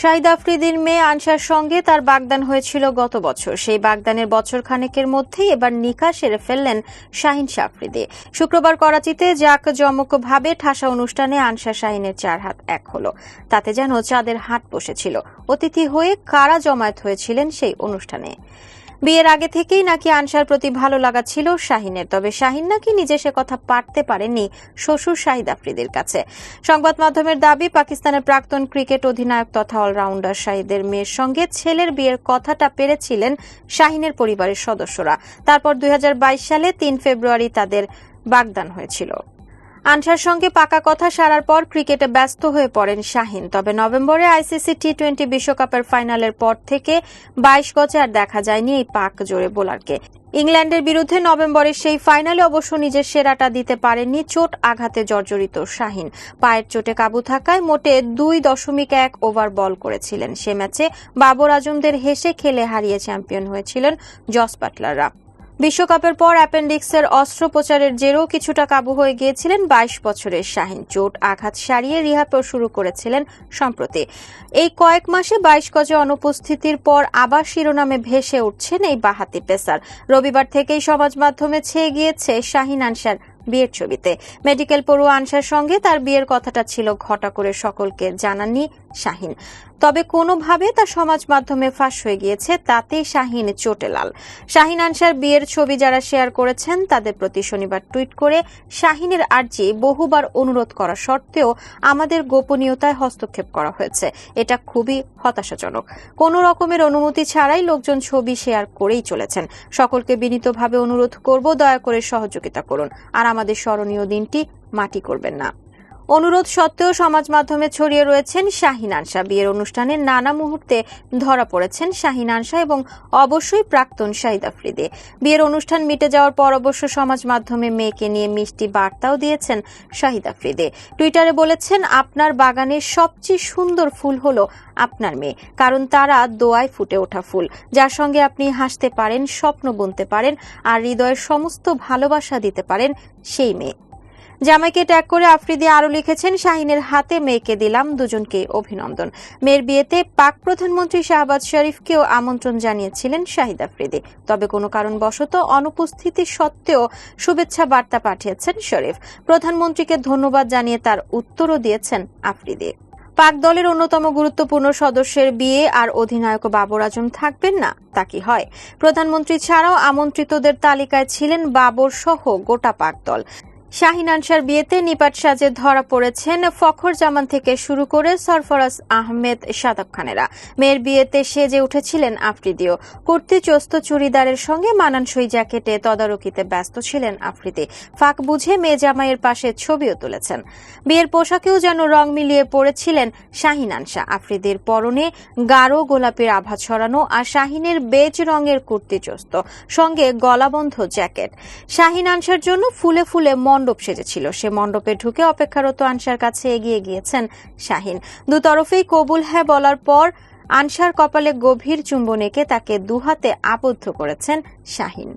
শাহিদ আফ্রিদির মেয়ে আনসার সঙ্গে তার বাগদান হয়েছিল গত বছর। সেই বাগদানের বছর খানেকের মধ্যেই এবার নিকা সেরে ফেললেন শাহিন শাফরিদি শুক্রবার করাচিতে জাক জমকভাবে ঠাসা অনুষ্ঠানে আনসার শাহিনের চার হাত এক হলো। তাতে যেন চাঁদের হাট বসেছিল। অতিথি হয়ে কারা জমায়েত হয়েছিলেন সেই অনুষ্ঠানে। বিয়ের আগে থেকেই নাকি আনসার প্রতি ভালো লাগা ছিল শাহিনের, তবে শাহিন নাকি নিজে সে কথা পারতে পারেননি শ্বশুর শাহিদ আফ্রিদির কাছে। সংবাদ মাধ্যমের দাবি, পাকিস্তানের প্রাক্তন ক্রিকেট অধিনায়ক তথা অলরাউন্ডার শাহিদের মেয়ের সঙ্গে ছেলের বিয়ের কথাটা পেরেছিলেন শাহিনের পরিবারের সদস্যরা। তারপর দুই হাজার বাইশ সালে তিন ফেব্রুয়ারি তাদের বাগদান হয়েছিল। আনসার সঙ্গে পাকা কথা সারার পর ক্রিকেটে ব্যস্ত হয়ে পড়েন শাহিন। তবে নভেম্বরে আইসিসি টি টোয়েন্টি বিশ্বকাপের ফাইনালের পর থেকে বাইশ গজে আর দেখা যায়নি এই পাক জোরে বোলারকে। ইংল্যান্ডের বিরুদ্ধে নভেম্বরের সেই ফাইনালে অবশ্য নিজের সেরাটা দিতে পারেননি চোট আঘাতে জর্জরিত শাহিন। পায়ের চোটে কাবু থাকায় মোটে দুই দশমিক এক ওভার বল করেছিলেন। সে ম্যাচে বাবর আজমদের হেসে খেলে হারিয়ে চ্যাম্পিয়ন হয়েছিলেন জস বাটলাররা। বিশ্বকাপের পর অ্যাপেন্ডিক্সের অস্ত্রোপচারের জেরও কিছুটা কাবু হয়ে গিয়েছিলেন বাইশ বছরের শাহিন। চোট আঘাত সারিয়ে রিহাব শুরু করেছিলেন সম্প্রতি। এই কয়েক মাসে বাইশ গজে অনুপস্থিতির পর আবার শিরোনামে ভেসে উঠছেন এই বাহাতি পেসার। রবিবার থেকেই সমাজ মাধ্যমে ছেয়ে গিয়েছে শাহিন আনসার বিয়ের ছবিতে। মেডিকেল পড়ুয়া আনসার সঙ্গে তার বিয়ের কথাটা ছিল ঘটা করে সকলকে জানাননি শাহিন। তবে কোনোভাবে তা সমাজ মাধ্যমে ফাঁস হয়ে গিয়েছে তাতে শাহিন চোটে লাল। শাহিন আনসার বিয়ের ছবি যারা শেয়ার করেছেন, তাদের প্রতি শনিবার টুইট করে শাহিনের আর্জি বহুবার অনুরোধ করা সত্ত্বেও আমাদের গোপনীয়তায় হস্তক্ষেপ করা হয়েছে। এটা খুবই হতাশাজনক। কোনো রকমের অনুমতি ছাড়াই লোকজন ছবি শেয়ার করেই চলেছেন। সকলকে বিনীতভাবে অনুরোধ করব, দয়া করে সহযোগিতা করুন। আর আমাদের স্মরণীয় দিনটি মাটি করবেন না। অনুরোধ সত্ত্বেও সমাজ মাধ্যমে ছড়িয়ে রয়েছেন শাহিন আনসা। বিয়ের অনুষ্ঠানে নানা মুহূর্তে ধরা পড়েছেন শাহিন আনসা এবং অবশ্যই প্রাক্তন শাহিদ আফ্রিদি বিয়ের অনুষ্ঠান মিটে যাওয়ার পর অবশ্য সমাজ মাধ্যমে মেয়েকে নিয়ে মিষ্টি বার্তাও দিয়েছেন শাহিদ আফ্রিদি টুইটারে বলেছেন, আপনার বাগানের সবচেয়ে সুন্দর ফুল হলো আপনার মেয়ে, কারণ তারা দোয়ায় ফুটে ওঠা ফুল। যার সঙ্গে আপনি হাসতে পারেন, স্বপ্ন বুনতে পারেন, আর হৃদয়ের সমস্ত ভালোবাসা দিতে পারেন সেই মেয়ে। জামাইকে ট্যাগ করে আফ্রিদি আরও লিখেছেন, শাহিনের হাতে মেয়েকে দিলাম, দুজনকে অভিনন্দন। মেয়ের বিয়েতে পাক প্রধানমন্ত্রী শাহবাজ শরীফকেও আমন্ত্রণ জানিয়েছিলেন শাহিদ আফ্রিদি। তবে কোনো কারণবশত অনুপস্থিতি সত্ত্বেও শুভেচ্ছা বার্তা পাঠিয়েছেন শরীফ। প্রধানমন্ত্রীকে ধন্যবাদ জানিয়ে তার উত্তরও দিয়েছেন আফ্রিদি। পাক দলের অন্যতম গুরুত্বপূর্ণ সদস্যের বিয়ে আর অধিনায়ক বাবর আজম থাকবেন না, তা কি হয়? প্রধানমন্ত্রী ছাড়াও আমন্ত্রিতদের তালিকায় ছিলেন বাবর সহ গোটা পাক দল। শাহিন আনসার বিয়েতে নিপাট সাজে ধরা পড়েছেন ফখর জামান থেকে শুরু করে সরফরাজ আহমেদ সাদাব খানেরা। মেয়ের বিয়েতে সেজে উঠেছিলেন আফ্রিদিও। কুর্তি, চস্ত, চুড়িদারের সঙ্গে মানানসই জ্যাকেটে তদারকিতে ব্যস্ত ছিলেন আফ্রিদি। ফাঁক বুঝে মেয়ে জামাইয়ের পাশে ছবিও তুলেছেন। বিয়ের পোশাকেও যেন রং মিলিয়ে পড়েছিলেন শাহিন আনসা। আফ্রিদির পরনে গাঢ় গোলাপের আভা ছড়ানো আর শাহিনের বেজ রঙের কুর্তি, চস্ত। সঙ্গে গলাবন্ধ জ্যাকেট। শাহিন আনসার জন্য ফুলে ফুলে মণ্ডপ সেজেছিল। সে মণ্ডপে ঢুকে অপেক্ষারত আনসার কাছে এগিয়ে গিয়েছেন শাহিন। দুতরফেই কবুল হ্যাঁ বলার পর আনসার কপালে গভীর চুম্বন এঁকে তাকে দুহাতে আবদ্ধ করেছেন শাহিন।